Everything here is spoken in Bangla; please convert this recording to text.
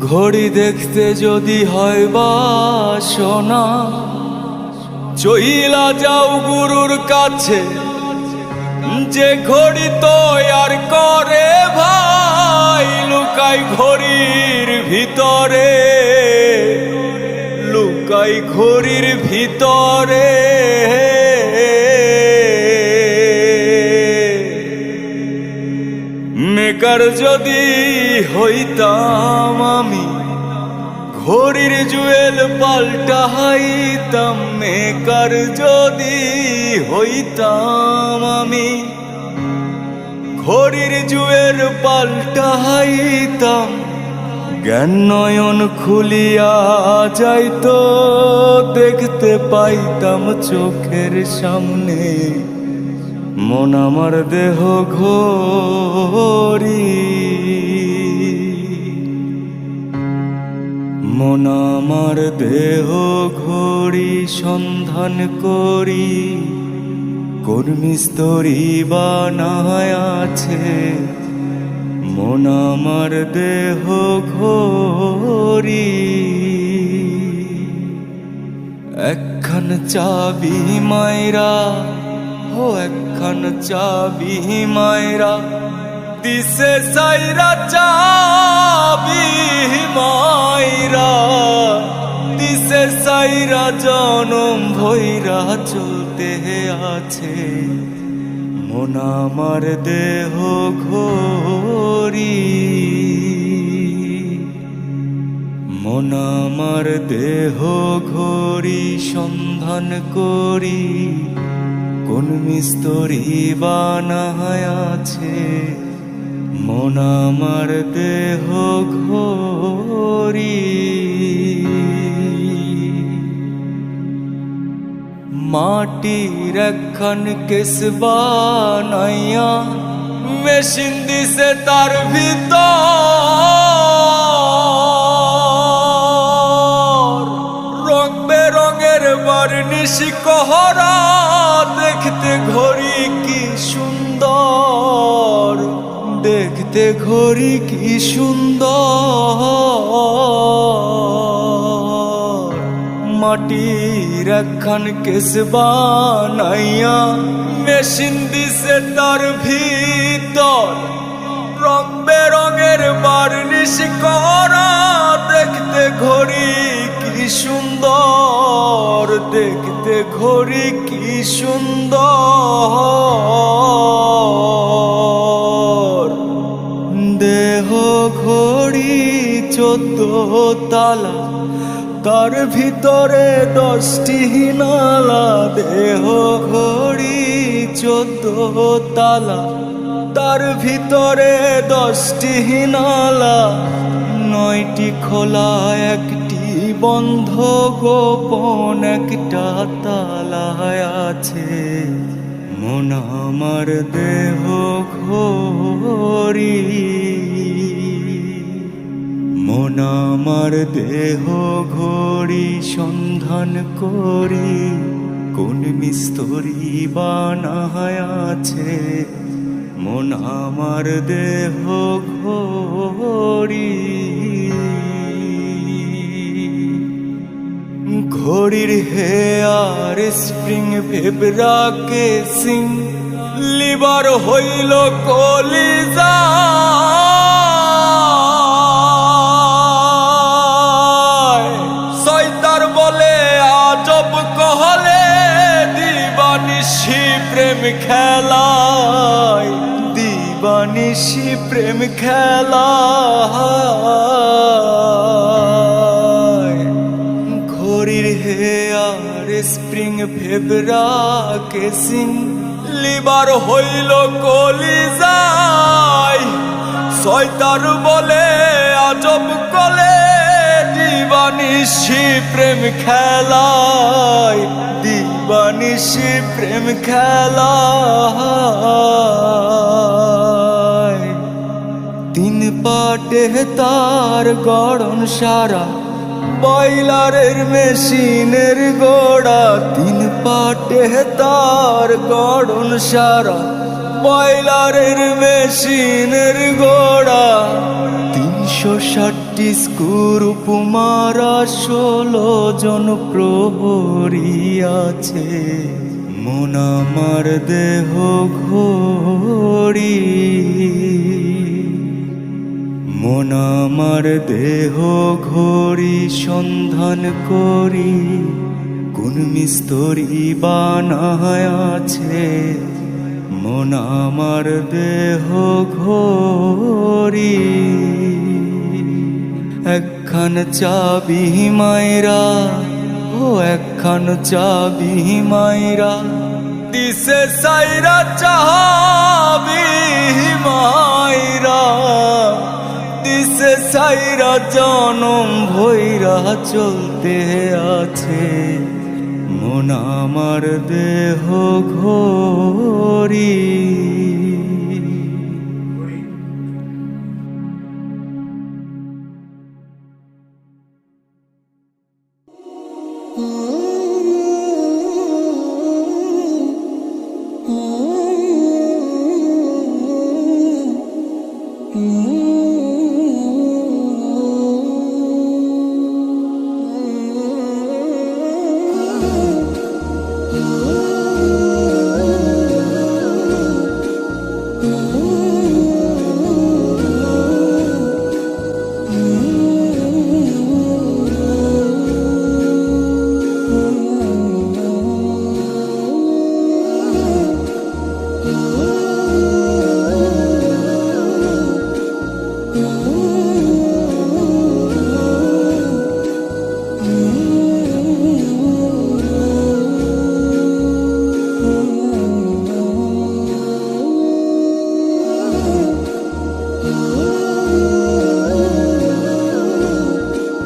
ঘড়ি দেখতে যদি হয় বা সোনা, চইলা যাও গুরুর কাছে। যে ঘড়ি তো আর করে ভাই, লুকাই ঘড়ির ভিতরে। লুকাই ঘড়ির ভিতরে। মেকার যদি হইতাম আমি, ঘড়ির জুয়েল পাল্টা হাইতাম মেকার যদি হইতাম আমি, ঘড়ির জুয়েল পাল্টা হাইতাম জ্ঞান নয়ন খুলিয়া যাইতো, দেখতে পাইতাম চোখের সামনে। মন আমার দেহ ঘোরি মন আমার দেহ ঘোরি সন্ধান করি। কোন মিস্তরি বানায় আছে। মন আমার দেহ ঘোরি একখান চাবি মাইরা ও একখান চাবি মাইরা দিছে সাইরা চাবি মাইরা। দিছে সাইরা জনম ভৈরা চলতে আছে। মন আমার দেহ ঘোরি মন আমার দেহ ঘড়ি সন্ধান করি। কোন মিস্তরি বানায় আছে, মন আমার দেহ ঘড়ি মাটির একখান কেস বানাইয়া মেশিন দিছে তার ভিতর। রং বেরঙের বার্নিশ কহরা দেখতে ঘড়ি কি সুন্দর। মাটির একখান কেস বানাইয়া মেশিন দিছে তার ভিতর। রং বেরঙের বার্নিশ করা দেখতে ঘড়ি কি সুন্দর, দেখতে ঘড়ি কি সুন্দর। চোদ্দ তালা, তার ভিতরে দশটি নালা দেহ ঘড়ি চোদ্দ তালা, তার ভিতরে দশটি নালা নয়টি খোলা, একটি বন্ধ, গোপন একটা তালায় আছে। মন আমার দেহ ঘড়ি। মন আমার দেহ ঘড়ি সন্ধান করি, কোন মিস্তরি বানায় আছে? মন আমার দেহ ঘড়ি। ঘড়ির হে হেয়ার স্প্রিং ফেবরাকে সিং লিবার হইল কলিজা। প্রেম খেলায় ঘড়ির হেয়ার স্প্রিং ফেবরা কেসিং লিবার হইল কলিজায়। সৈতার বলে, আজব কলে, দিবানিশি প্রেম খেলায়, দিবানিশি প্রেম খেলায় পাটে তার গড়ন সারা। বয়লারের মেশিনের গোড়া। তিন পাটে তার গড়ন সারা। বয়লারের মেশিনের গোড়া। তিনশো ষাটটি স্কুর উপমারা ষোলো জন প্রহরী আছে। মন আমার দেহ ঘড়ি। মন আমার দেহ ঘড়ি সন্ধান করি, কোন মিস্তরি বানায় আছে। মন আমার দেহ ঘড়ি, একখান চাবি মাইরা, ও একখান চাবি মাইরা, দিছে সাইরা চাবি মাইরা। সাইরা জনম ভৈরা চলতে আছে। মন আমার দেহ ঘড়ি।